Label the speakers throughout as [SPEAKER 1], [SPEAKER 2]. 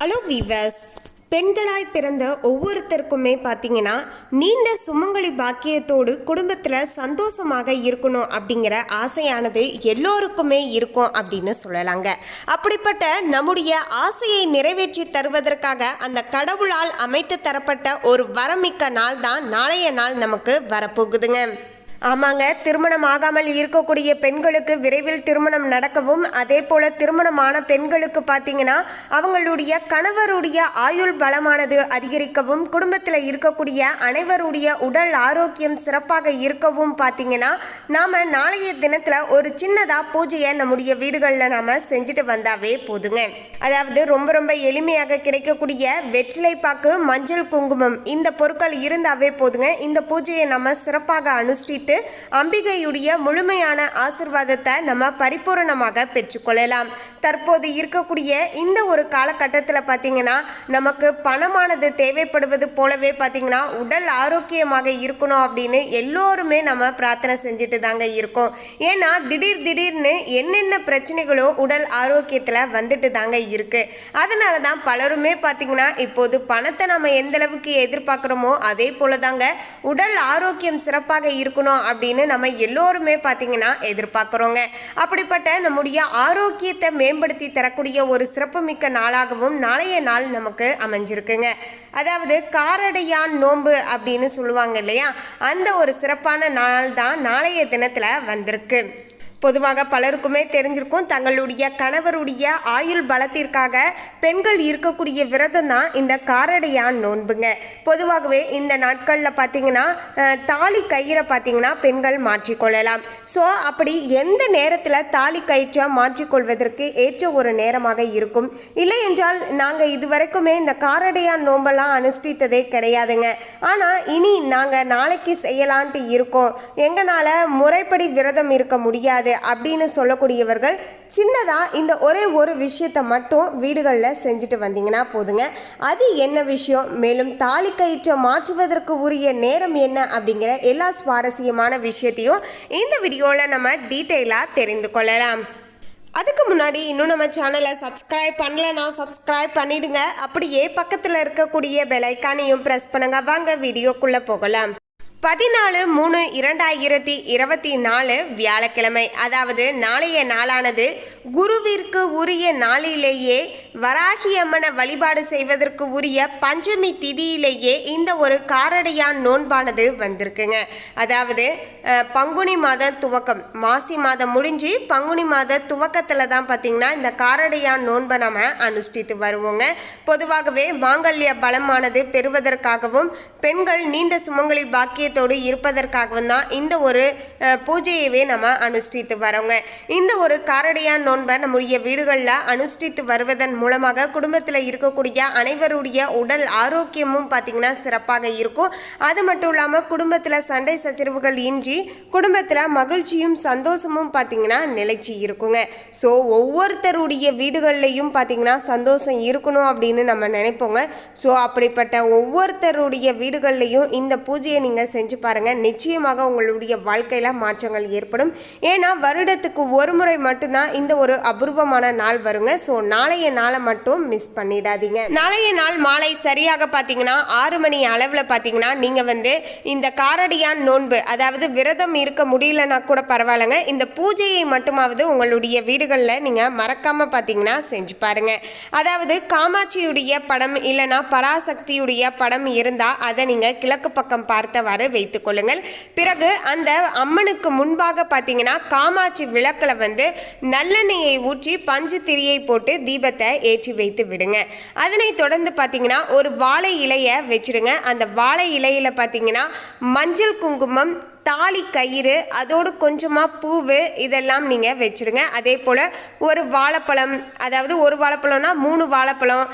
[SPEAKER 1] Hello viewers பெண்களாய் பிறந்த ஒவ்வொருத்தருக்குமே பார்த்தீங்கன்னா நீண்ட சுமங்கலி பாக்கியத்தோடு குடும்பத்தில் சந்தோஷமாக இருக்கணும் அப்படிங்கிற ஆசையானது எல்லோருக்குமே இருக்கும் அப்படின்னு சொல்லலாங்க. அப்படிப்பட்ட நம்முடைய ஆசையை நிறைவேற்றி தருவதற்காக அந்த கடவுளால் அமைத்து தரப்பட்ட ஒரு வரமிக்க நாள் தான் நாளைய நாள் நமக்கு வரப்போகுதுங்க. ஆமாங்க திருமணம் ஆகாமல் இருக்கக்கூடிய பெண்களுக்கு விரைவில் திருமணம் நடக்கவும் அதே போல திருமணமான பெண்களுக்கு பார்த்தீங்கன்னா அவங்களுடைய கணவருடைய ஆயுள் பலமானது அதிகரிக்கவும் குடும்பத்தில் இருக்கக்கூடிய அனைவருடைய உடல் ஆரோக்கியம் சிறப்பாக இருக்கவும் பார்த்தீங்கன்னா நாம் நாளைய தினத்தில் ஒரு சின்னதாக பூஜையை நம்முடைய வீடுகளில் நாம் செஞ்சுட்டு வந்தாவே போதுங்க. அதாவது ரொம்ப ரொம்ப எளிமையாக கிடைக்கக்கூடிய வெற்றிலை பாக்கு மஞ்சள் குங்குமம் இந்த பொருட்கள் இருந்தாவே போதுங்க. இந்த பூஜையை நம்ம சிறப்பாக அனுஷ்டித்து அம்பிகையுடைய முழுமையான ஆசிர்வாதத்தை நம்ம பரிபூரணமாக பெற்றுக்கொள்ளலாம். தற்போது இருக்கக்கூடிய இந்த ஒரு காலகட்டத்தில் பார்த்தீங்கன்னா நமக்கு பணமானது தேவைப்படுவது போலவே பார்த்தீங்கன்னா உடல் ஆரோக்கியமாக இருக்கணும் அப்படின்னு எல்லோருமே நம்ம பிரார்த்தனை செஞ்சுட்டு தாங்க இருக்கோம். ஏன்னா திடீர் திடீர்னு என்னென்ன பிரச்சனைகளோ உடல் ஆரோக்கியத்தில் வந்துட்டு தாங்க இருக்கு. அதனால தான் பலருமே பார்த்தீங்கன்னா இப்போது பணத்தை நம்ம எந்த அளவுக்கு எதிர்பார்க்குறோமோ அதே போல தாங்க உடல் ஆரோக்கியம் சிறப்பாக இருக்கணும் அப்படின்னு நம்ம எல்லோருமே பார்த்தீங்கன்னா எதிர்பார்க்குறோங்க. அப்படிப்பட்ட நம்முடைய ஆரோக்கியத்தை மேம்படுத்தி தரக்கூடிய ஒரு சிறப்புமிக்க நாளாகவும் நாளைய நாள் நமக்கு அமைஞ்சிருக்குங்க. அதாவது காரடையான் நோன்பு அப்படின்னு சொல்லுவாங்க இல்லையா? அந்த ஒரு சிறப்பான நாள் தான் நாளைய தினத்தில் வந்திருக்கு. பொதுவாக பலருக்குமே தெரிஞ்சிருக்கும் தங்களுடைய கணவருடைய ஆயுள் பலத்திற்காக பெண்கள் இருக்கக்கூடிய விரதம் தான் இந்த காரடையான் நோன்புங்க. பொதுவாகவே இந்த நாட்களில் பார்த்தீங்கன்னா தாலி கயிறை பார்த்தீங்கன்னா பெண்கள் மாற்றிக்கொள்ளலாம். ஸோ அப்படி எந்த நேரத்தில் தாலி கயிற்றை மாற்றிக்கொள்வதற்கு ஏற்ற ஒரு நேரமாக இருக்கும்? இல்லை என்றால் நாங்கள் இதுவரைக்குமே இந்த காரடையான் நோன்பெல்லாம் அனுஷ்டித்ததே கிடையாதுங்க. ஆனால் இனி நாங்கள் நாளைக்கு செய்யலான்ட்டு இருக்கோம். எங்களால் முறைப்படி விரதம் இருக்க முடியாது. அப்படின்னு சொல்லக்கூடியவர்கள் சின்னதாக இந்த ஒரே ஒரு விஷயத்தை மட்டும் வீடுகளில் செஞ்சுட்டு வந்தீங்கன்னா போதுங்க. அது என்ன விஷயம்? மேலும் தாலி கயிற்றை மாற்றுவதற்கு உரிய நேரம் என்ன? அப்படிங்கிற எல்லா சுவாரஸ்யமான விஷயத்தையும் இந்த வீடியோவில் நம்ம டீட்டெயிலாக தெரிந்து கொள்ளலாம். அதுக்கு முன்னாடி இன்னும் நம்ம சேனலை சப்ஸ்கிரைப் பண்ணலனா சப்ஸ்கிரைப் பண்ணிடுங்க. அப்படியே பக்கத்தில் இருக்கக்கூடிய பெல் ஐக்கானையும் ப்ரெஸ் பண்ணுங்க. வாங்க வீடியோக்குள்ளே போகலாம். பதினாலு மூணு இரண்டாயிரத்தி இருபத்தி நாலு வியாழக்கிழமை அதாவது நாளைய நாளானது குருவிற்கு உரிய நாளிலேயே வராகி அம்மனை வழிபாடு செய்வதற்கு உரிய பஞ்சமி திதியிலேயே இந்த ஒரு காரடையான் நோன்பானது வந்திருக்குங்க. அதாவது பங்குனி மாத துவக்கம் மாசி மாதம் முடிஞ்சு பங்குனி மாத துவக்கத்தில் தான் பார்த்தீங்கன்னா இந்த காரடையான் நோன்பை நம்ம அனுஷ்டித்து வருவோங்க. பொதுவாகவே மாங்கல்ய பலமானது பெறுவதற்காகவும் பெண்கள் நீண்ட சுமங்கலி பாக்கியத்தோடு இருப்பதற்காகவும் தான் இந்த ஒரு பூஜையவே நம்ம அனுஷ்டித்து வரோங்க. இந்த ஒரு காரடியா நோன்பை நம்முடைய வீடுகளில் அனுஷ்டித்து வருவதன் மூலமாக குடும்பத்தில் இருக்கக்கூடிய அனைவருடைய உடல் ஆரோக்கியமும் பார்த்திங்கன்னா சிறப்பாக இருக்கும். அது மட்டும் இல்லாமல் குடும்பத்தில் சண்டை சச்சரவுகள் இன்றி குடும்பத்தில் மகிழ்ச்சியும் சந்தோஷமும் பார்த்திங்கன்னா நிலைச்சி இருக்குங்க. ஸோ ஒவ்வொருத்தருடைய வீடுகள்லையும் பார்த்திங்கன்னா சந்தோஷம் இருக்கணும் அப்படின்னு நம்ம நினைப்போங்க. ஸோ அப்படிப்பட்ட ஒவ்வொருத்தருடைய வீடுகள்லையும் இந்த பூஜையை நீங்கள் செஞ்சு செஞ்சு பாருங்கள் நிச்சயமாக உங்களுடைய வாழ்க்கையில் மாற்றங்கள் ஏற்படும். ஏன்னா வருடத்துக்கு ஒரு முறை மட்டும்தான் இந்த ஒரு அபூர்வமான நாள் வருங்க. ஸோ நாளைய நாளை மட்டும் மிஸ் பண்ணிடாதீங்க. நாளைய நாள் மாலை சரியாக பார்த்தீங்கன்னா ஆறு மணி அளவில் பார்த்தீங்கன்னா நீங்கள் வந்து இந்த காரடியான் நோன்பு அதாவது விரதம் இருக்க முடியலன்னா கூட பரவாயில்லைங்க. இந்த பூஜையை மட்டுமாவது உங்களுடைய வீடுகளில் நீங்கள் மறக்காமல் பார்த்தீங்கன்னா செஞ்சு பாருங்கள் அதாவது காமாட்சியுடைய படம் இல்லைன்னா பராசக்தியுடைய படம் இருந்தால் அதை நீங்கள் கிழக்கு பக்கம் பார்த்தவாறு வைத்துக் கொள்ளுங்கள். பிறகு அந்த அம்மனுக்கு முன்பாக பார்த்தீங்கன்னா காமாட்சி விளக்கில் வந்து நல்லெண்ணெயை ஊற்றி பஞ்சு திரியை போட்டு தீபத்தை ஏற்றி வைத்து விடுங்க. அதனை தொடர்ந்து பார்த்தீங்கன்னா ஒரு வாழை இலையை வச்சிடுங்க. அந்த வாழை இலையில் பார்த்தீங்கன்னா மஞ்சள் குங்குமம் தாலி கயிறு அதோடு கொஞ்சமாக பூவு இதெல்லாம் நீங்கள் வச்சுடுங்க. அதே போல் ஒரு வாழைப்பழம் அதாவது ஒரு வாழைப்பழம்னா மூணு வாழைப்பழம்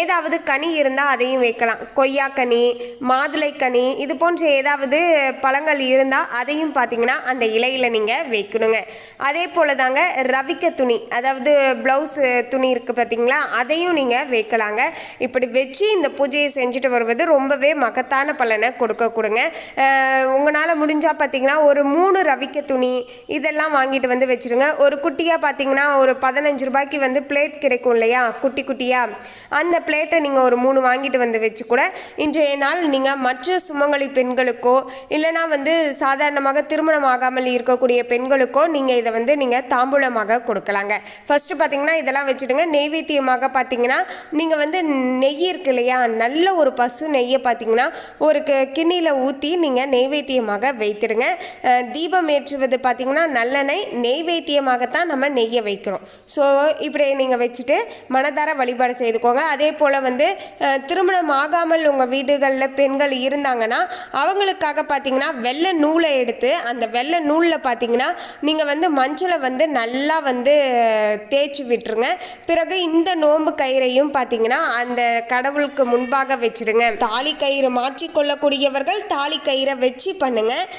[SPEAKER 1] ஏதாவது கனி இருந்தால் அதையும் வைக்கலாம். கொய்யாக்கனி மாதுளைக்கனி இது போன்ற ஏதாவது பழங்கள் இருந்தால் அதையும் பார்த்தீங்கன்னா அந்த இலையில் நீங்கள் வைக்கணுங்க. அதே போல் தாங்க ரவிக்க துணி அதாவது ப்ளவுஸு துணி இருக்குது பார்த்தீங்களா அதையும் நீங்கள் வைக்கலாங்க. இப்படி வச்சு இந்த பூஜையை செஞ்சுட்டு வருவது ரொம்பவே மகத்தான பலனை கொடுக்க கொடுங்க உங்களால் முடிஞ்ச முடிஞ்சால் பார்த்தீங்கன்னா ஒரு மூணு ரவிக்க துணி இதெல்லாம் வாங்கிட்டு வந்து வச்சுருங்க. ஒரு குட்டியாக பார்த்தீங்கன்னா ஒரு பதினஞ்சு ரூபாய்க்கு வந்து பிளேட் கிடைக்கும் இல்லையா? குட்டி குட்டியாக அந்த பிளேட்டை நீங்கள் ஒரு மூணு வாங்கிட்டு வந்து வச்சு கூட இன்றைய நாள் நீங்கள் மற்ற சுமங்கலி பெண்களுக்கோ இல்லைனா வந்து சாதாரணமாக திருமணம் ஆகாமல் இருக்கக்கூடிய பெண்களுக்கோ நீங்கள் இதை வந்து நீங்கள் தாம்பூலமாக கொடுக்கலாங்க. ஃபஸ்ட்டு பார்த்தீங்கன்னா இதெல்லாம் வச்சுடுங்க. நெய்வேத்தியமாக பார்த்தீங்கன்னா நீங்கள் வந்து நெய் இருக்கு இல்லையா? நல்ல ஒரு பசு நெய்யை பார்த்தீங்கன்னா ஒரு கிண்ணியில் ஊற்றி நீங்கள் நெய்வேத்தியமாக வை அஹ், தீபம் ஏற்றுவது பார்த்தீங்கன்னா நல்லெண்ணெய் நெய்வேத்தியமாகத்தான் நம்ம நெய்யை வைக்கிறோம். ஸோ இப்படி நீங்கள் வச்சுட்டு மனதார வழிபாடு செய்துக்கோங்க. அதே போல் வந்து திருமணம் ஆகாமல் உங்கள் வீடுகளில் பெண்கள் இருந்தாங்கன்னா அவங்களுக்காக பார்த்தீங்கன்னா வெள்ளை நூலை எடுத்து அந்த வெள்ளை நூலில் பார்த்தீங்கன்னா நீங்கள் வந்து மஞ்சளை வந்து நல்லா வந்து தேய்ச்சி விட்டுருங்க. பிறகு இந்த நோன்பு கயிறையும் பார்த்தீங்கன்னா அந்த கடவுளுக்கு முன்பாக வச்சுருங்க. தாலி கயிறு மாற்றிக்கொள்ளக்கூடியவர்கள் தாலி கயிறை வச்சு பண்ணுங்கள்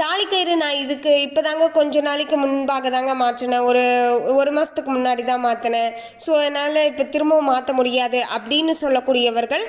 [SPEAKER 1] தாலி கயிறு நான் இதுக்கு இப்போ தாங்க கொஞ்ச நாளைக்கு முன்பாக தாங்க மாற்றினேன். ஒரு ஒரு மாதத்துக்கு முன்னாடி தான் மாற்றினேன் ஸோ அதனால் இப்போ திரும்பவும் மாற்ற முடியாது அப்படின்னு சொல்லக்கூடியவர்கள்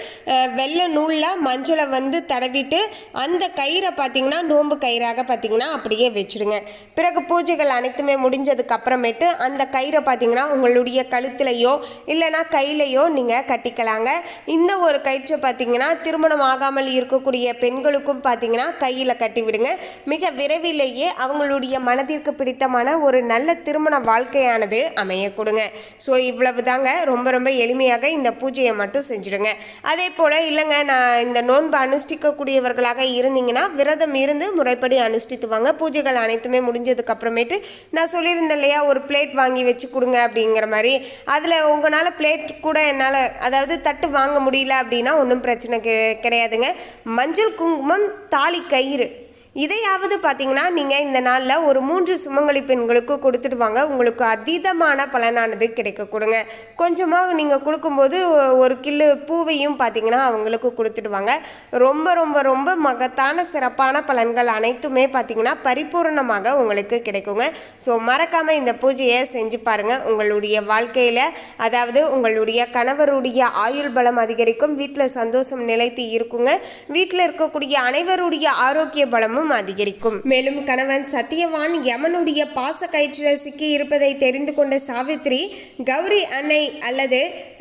[SPEAKER 1] வெள்ளை நூலில் மஞ்சளை வந்து தடவிட்டு அந்த கயிறை பார்த்தீங்கன்னா நோன்பு கயிறாக பார்த்தீங்கன்னா அப்படியே வச்சுடுங்க பிறகு பூஜைகள் அனைத்துமே முடிஞ்சதுக்கு அப்புறமேட்டு அந்த கயிறை பார்த்திங்கன்னா உங்களுடைய கழுத்துலையோ இல்லைனா கையிலையோ நீங்கள் கட்டிக்கலாங்க. இந்த ஒரு கயிற்றை பார்த்தீங்கன்னா திருமணம் ஆகாமல் இருக்கக்கூடிய பெண்களுக்கும் பார்த்தீங்கன்னா கையில் கட்டிவிடுங்க மிக விரைவிலேயே அவங்களுடைய மனதிற்கு பிடித்தமான ஒரு நல்ல திருமண வாழ்க்கையானது அமைய கொடுங்க ஸோ இவ்வளவு தாங்க ரொம்ப ரொம்ப எளிமையாக இந்த பூஜையை மட்டும் செஞ்சுடுங்க. அதே போல் இல்லைங்க நான் இந்த நோன்பு அனுஷ்டிக்கக்கூடியவர்களாக இருந்தீங்கன்னா விரதம் இருந்து முறைப்படி அனுஷ்டித்துவாங்க பூஜைகள் அனைத்துமே முடிஞ்சதுக்கு அப்புறமேட்டு நான் சொல்லியிருந்தேன் இல்லையா ஒரு பிளேட் வாங்கி வச்சு கொடுங்க அப்படிங்கிற மாதிரி. அதில் உங்களால் பிளேட் கூட என்னால் அதாவது தட்டு வாங்க முடியல அப்படின்னா ஒன்றும் பிரச்சனை கிடையாதுங்க. மஞ்சள் குங்குமம் தாலி கயிறு. இதையாவது பார்த்தீங்கன்னா நீங்கள் இந்த நாளில் ஒரு மூன்று சுமங்கலி பெண்களுக்கு கொடுத்துட்டு வாங்க. உங்களுக்கு அதீதமான பலனானது கிடைக்க கொடுங்க கொஞ்சமாக நீங்கள் கொடுக்கும்போது ஒரு கிலு பூவையும் பார்த்தீங்கன்னா அவங்களுக்கு கொடுத்துட்டு வாங்க. ரொம்ப ரொம்ப ரொம்ப மகத்தான சிறப்பான பலன்கள் அனைத்துமே பார்த்தீங்கன்னா பரிபூரணமாக உங்களுக்கு கிடைக்குங்க. ஸோ மறக்காமல் இந்த பூஜையை செஞ்சு பாருங்கள் உங்களுடைய வாழ்க்கையில் அதாவது உங்களுடைய கணவருடைய ஆயுள் பலம் அதிகரிக்கும். வீட்டில் சந்தோஷம் நிலைத்து இருக்குங்க. வீட்டில் இருக்கக்கூடிய அனைவருடைய ஆரோக்கிய பலமும் அதிகரிக்கும். மேலும் கணவன் சத்தியவான் யமனுடைய பாச கயிற்றில் சிக்கி இருப்பதை தெரிந்து கொண்ட சாவித்ரி கௌரி அன்னை அல்லது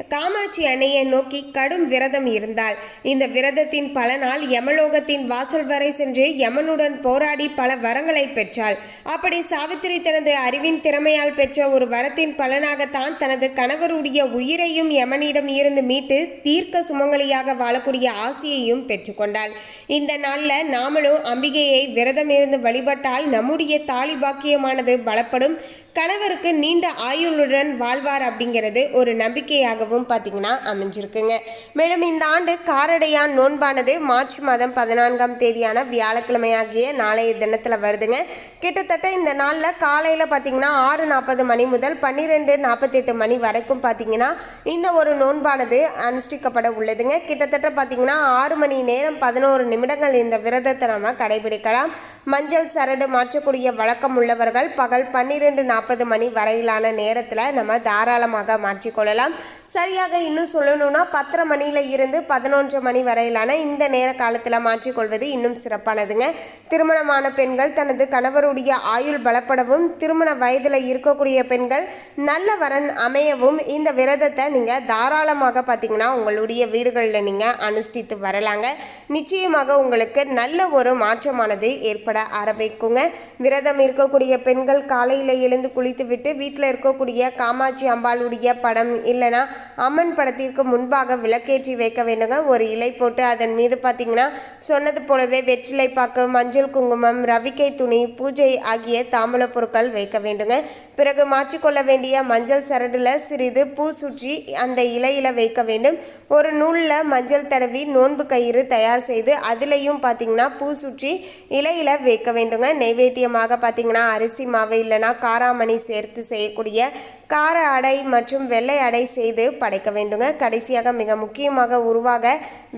[SPEAKER 1] காமாட்சி அன்னையை நோக்கி கடும் விரதம் இருந்தாள். இந்த விரதத்தின் பலனால் யமலோகத்தின் வாசல் வரை சென்று யமனுடன் போராடி பல வரங்களை பெற்றாள். அப்படி சாவித்திரி தனது அறிவின் திறமையால் பெற்ற ஒரு வரத்தின் பலனாகத்தான் தனது கணவருடைய உயிரையும் யமனிடம் இருந்து மீட்டு தீர்க்க சுமங்கலியாக வாழக்கூடிய ஆசையையும் பெற்றுக்கொண்டாள். இந்த நாளில் நாமளும் அம்பிகையை விரதம் இருந்து வழிபட்டால் நம்முடைய தாலி பாக்கியமானது பலப்படும். கணவருக்கு நீண்ட ஆயுளுடன் வாழ்வார் அப்படிங்கிறது ஒரு நம்பிக்கையாகவும் பார்த்தீங்கன்னா அமைஞ்சிருக்குங்க. மேலும் இந்த ஆண்டு காரடையான் நோன்பானது மார்ச் மாதம் பதினான்காம் தேதியான வியாழக்கிழமையாகிய நாளைய தினத்தில் வருதுங்க. கிட்டத்தட்ட இந்த நாளில் காலையில் பார்த்தீங்கன்னா ஆறு நாற்பது மணி முதல் பன்னிரெண்டு நாற்பத்தெட்டு மணி வரைக்கும் பார்த்தீங்கன்னா இந்த ஒரு நோன்பானது அனுஷ்டிக்கப்பட உள்ளதுங்க. கிட்டத்தட்ட பார்த்தீங்கன்னா ஆறு மணி நேரம் பதினோரு நிமிடங்கள் இந்த விரதத்தை நம்ம கடைபிடிக்கலாம். மஞ்சள் சரடு மாற்றக்கூடிய வழக்கம் உள்ளவர்கள் பகல் பன்னிரெண்டு நாற்பது நாற்பது மணி வரையிலான நேரத்தில் நம்ம தாராளமாக மாற்றிக்கொள்ளலாம். சரியாக இன்னும் சொல்லணும்னா பத்தரை மணியில் இருந்து பதினொன்று மணி வரையிலான இந்த நேர காலத்தில் மாற்றிக்கொள்வது இன்னும் சிறப்பானதுங்க. திருமணமான பெண்கள் தனது கணவருடைய ஆயுள் பலப்படவும் திருமண வயதில் இருக்கக்கூடிய பெண்கள் நல்ல வரன் அமையவும் இந்த விரதத்தை நீங்கள் தாராளமாக பார்த்தீங்கன்னா உங்களுடைய வீடுகளில் நீங்கள் அனுஷ்டித்து வரலாங்க. நிச்சயமாக உங்களுக்கு நல்ல ஒரு மாற்றமானது ஏற்பட ஆரம்பிக்குங்க. விரதம் இருக்கக்கூடிய பெண்கள் காலையில் எழுந்து குளித்துவிட்டு வீட்டில் இருக்கக்கூடிய காமாட்சி அம்பாளுடைய படம் இல்லைன்னா அம்மன் படத்திற்கு முன்பாக விளக்கேற்றி வைக்க வேண்டுங்க. ஒரு இலை போட்டு அதன் மீது பார்த்தீங்கன்னா சொன்னது போலவே வெற்றிலை பாக்கு மஞ்சள் குங்குமம் ரவிக்கை துணி பூஜை ஆகிய தாம்பூல பொருட்கள் வைக்க வேண்டுங்க. பிறகு மாற்றிக்கொள்ள வேண்டிய மஞ்சள் சரடுல சிறிது பூ சுற்றி அந்த இலையில வைக்க வேண்டும். ஒரு நூலில் மஞ்சள் தடவி நோன்பு கயிறு தயார் செய்து அதுலேயும் பார்த்தீங்கன்னா பூ சுற்றி இலையில வைக்க வேண்டுங்க. நைவேத்தியமாக பார்த்தீங்கன்னா அரிசி மாவு இல்லைன்னா காராமணி சேர்த்து செய்யக்கூடிய கார அடை மற்றும் வெள்ளை அடை செய்து படைக்க வேண்டுங்க. கடைசியாக மிக முக்கியமாக உருவாக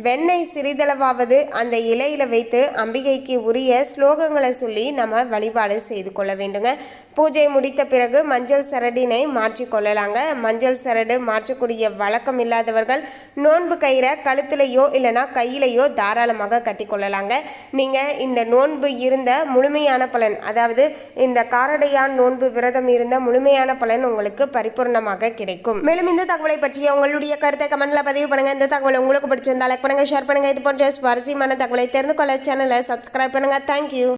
[SPEAKER 1] வெண்ணெய் சிறிதளவாவது அந்த இலையில வைத்து அம்பிகைக்கு உரிய ஸ்லோகங்களை சொல்லி நம்ம வழிபாடு செய்து கொள்ள வேண்டுங்க. பூஜை முடித்த பிறகு மஞ்சள் சரடினை மாற்றி கொள்ளலாங்க. மஞ்சள் சரடு மாற்றக்கூடிய வழக்கம் இல்லாதவர்கள் நோன்பு கயிறை கழுத்துலையோ இல்லைனா கையிலையோ தாராளமாக கட்டி கொள்ளலாங்க. நீங்கள் இந்த நோன்பு இருந்த முழுமையான பலன் அதாவது இந்த காரடையான் நோன்பு விரதம் இருந்த முழுமையான பலன் உங்களுக்கு பரிபூர்ணமாக கிடைக்கும். மேலும் இந்த தகவலை பற்றிய உங்களுடைய கருத்தை கமெண்ட்ல பதிவு பண்ணுங்க. இந்த தகவல் உங்களுக்கு பிடிச்சிருந்தா லைக் பண்ணுங்க ஷேர் பண்ணுங்க. இது போன்ற சுவாரஸ்யமான தகவலை தெரிந்து கொள்ள சேனலை சப்ஸ்கிரைப் பண்ணுங்க. தேங்க்யூ